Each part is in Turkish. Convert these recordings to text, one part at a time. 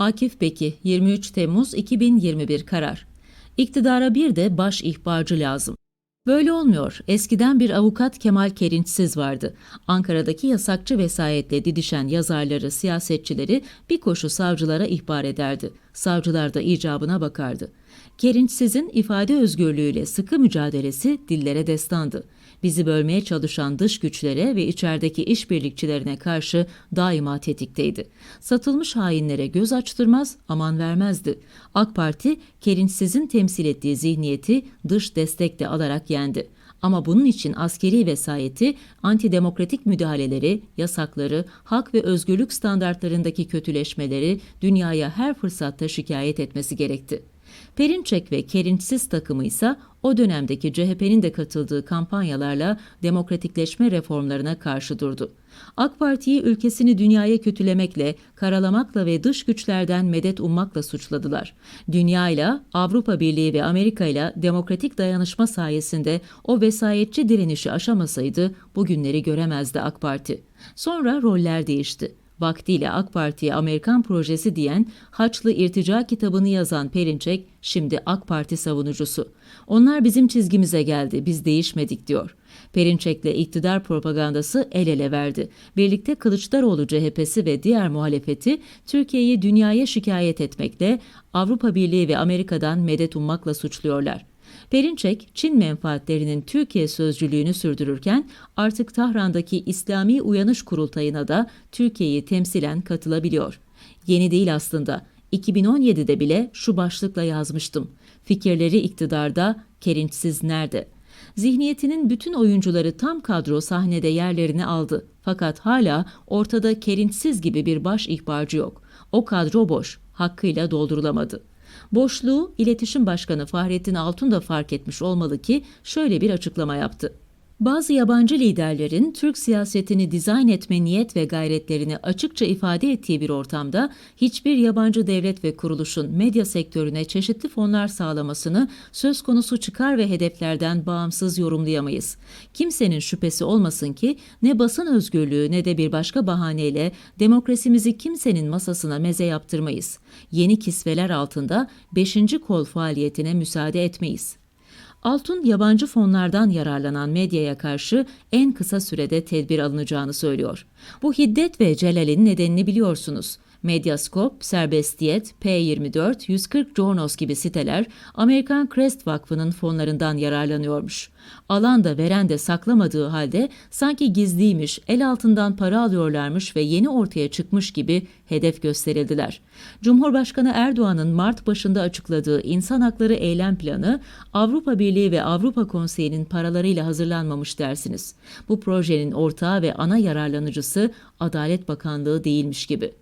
Akif Beki 23 Temmuz 2021 karar. İktidara bir de baş ihbarcı lazım. Böyle olmuyor. Eskiden bir avukat Kemal Kerinçsiz vardı. Ankara'daki yasakçı vesayetle didişen yazarları, siyasetçileri bir koşu savcılara ihbar ederdi. Savcılar da icabına bakardı. Kerinçsiz'in ifade özgürlüğüyle sıkı mücadelesi dillere destandı. Bizi bölmeye çalışan dış güçlere ve içerideki işbirlikçilerine karşı daima tetikteydi. Satılmış hainlere göz açtırmaz, aman vermezdi. AK Parti, Kerinçsiz'in temsil ettiği zihniyeti dış destekle alarak yendi. Ama bunun için askeri vesayeti, antidemokratik müdahaleleri, yasakları, hak ve özgürlük standartlarındaki kötüleşmeleri dünyaya her fırsatta şikayet etmesi gerekti. Perinçek ve Kerinçsiz takımı ise o dönemdeki CHP'nin de katıldığı kampanyalarla demokratikleşme reformlarına karşı durdu. AK Parti'yi ülkesini dünyaya kötülemekle, karalamakla ve dış güçlerden medet ummakla suçladılar. Dünya ile Avrupa Birliği ve Amerika ile demokratik dayanışma sayesinde o vesayetçi direnişi aşamasaydı bugünleri göremezdi AK Parti. Sonra roller değişti vaktiyle AK Parti'ye Amerikan projesi diyen Haçlı İrtica kitabını yazan Perinçek şimdi AK Parti savunucusu. Onlar bizim çizgimize geldi, biz değişmedik diyor. Perinçek'le iktidar propagandası el ele verdi. Birlikte Kılıçdaroğlu CHP'si ve diğer muhalefeti Türkiye'yi dünyaya şikayet etmekle, Avrupa Birliği ve Amerika'dan medet ummakla suçluyorlar. Perinçek, Çin menfaatlerinin Türkiye sözcülüğünü sürdürürken artık Tahran'daki İslami Uyanış Kurultayı'na da Türkiye'yi temsilen katılabiliyor. Yeni değil aslında. 2017'de bile şu başlıkla yazmıştım. Fikirleri iktidarda, Kerinçsiz nerede? Zihniyetinin bütün oyuncuları tam kadro sahnede yerlerini aldı. Fakat hala ortada Kerinçsiz gibi bir baş ihbarcı yok. O kadro boş, hakkıyla doldurulamadı. Boşluğu İletişim Başkanı Fahrettin Altun da fark etmiş olmalı ki şöyle bir açıklama yaptı. Bazı yabancı liderlerin Türk siyasetini dizayn etme niyet ve gayretlerini açıkça ifade ettiği bir ortamda hiçbir yabancı devlet ve kuruluşun medya sektörüne çeşitli fonlar sağlamasını söz konusu çıkar ve hedeflerden bağımsız yorumlayamayız. Kimsenin şüphesi olmasın ki ne basın özgürlüğü ne de bir başka bahaneyle demokrasimizi kimsenin masasına meze yaptırmayız. Yeni kisveler altında 5. kol faaliyetine müsaade etmeyiz. Altun yabancı fonlardan yararlanan medyaya karşı en kısa sürede tedbir alınacağını söylüyor. Bu hiddet ve celalin nedenini biliyorsunuz. Medyascope, Serbestiyet, P24, 140 Jornos gibi siteler Amerikan Crest Vakfı'nın fonlarından yararlanıyormuş. Alan da veren de saklamadığı halde sanki gizliymiş, el altından para alıyorlarmış ve yeni ortaya çıkmış gibi hedef gösterildiler. Cumhurbaşkanı Erdoğan'ın Mart başında açıkladığı insan hakları eylem planı Avrupa Birliği ve Avrupa Konseyi'nin paralarıyla hazırlanmamış dersiniz. Bu projenin ortağı ve ana yararlanıcısı Adalet Bakanlığı değilmiş gibi.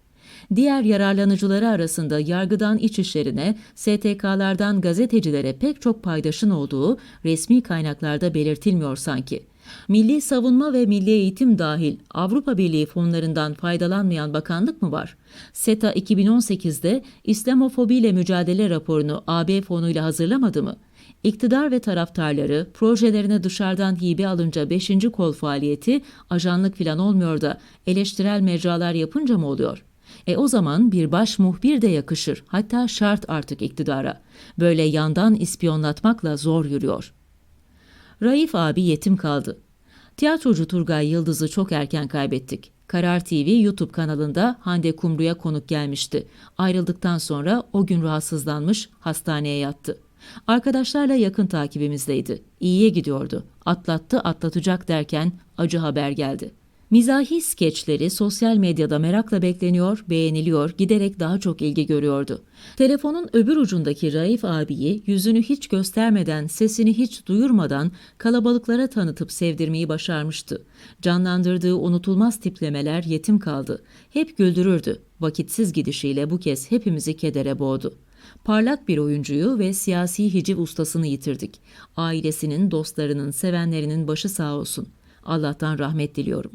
Diğer yararlanıcıları arasında yargıdan içişlerine, STK'lardan gazetecilere pek çok paydaşın olduğu resmi kaynaklarda belirtilmiyor sanki. Milli Savunma ve Milli Eğitim dahil Avrupa Birliği fonlarından faydalanmayan bakanlık mı var? SETA 2018'de İslamofobiyle mücadele raporunu AB fonuyla hazırlamadı mı? İktidar ve taraftarları projelerine dışarıdan hibe alınca 5. kol faaliyeti ajanlık filan olmuyor da eleştirel mecralar yapınca mı oluyor? E o zaman bir baş muhbir de yakışır. Hatta şart artık iktidara. Böyle yandan ispiyonlatmakla zor yürüyor. Raif abi yetim kaldı. Tiyatrocu Turgay Yıldız'ı çok erken kaybettik. Karar TV YouTube kanalında Hande Kumru'ya konuk gelmişti. Ayrıldıktan sonra o gün rahatsızlanmış, hastaneye yattı. Arkadaşlarla yakın takibimizdeydi. İyiye gidiyordu. Atlattı, atlatacak derken acı haber geldi. Mizahi skeçleri sosyal medyada merakla bekleniyor, beğeniliyor, giderek daha çok ilgi görüyordu. Telefonun öbür ucundaki Raif abiyi yüzünü hiç göstermeden, sesini hiç duyurmadan kalabalıklara tanıtıp sevdirmeyi başarmıştı. Canlandırdığı unutulmaz tiplemeler yetim kaldı. Hep güldürürdü. Vakitsiz gidişiyle bu kez hepimizi kedere boğdu. Parlak bir oyuncuyu ve siyasi hiciv ustasını yitirdik. Ailesinin, dostlarının, sevenlerinin başı sağ olsun. Allah'tan rahmet diliyorum.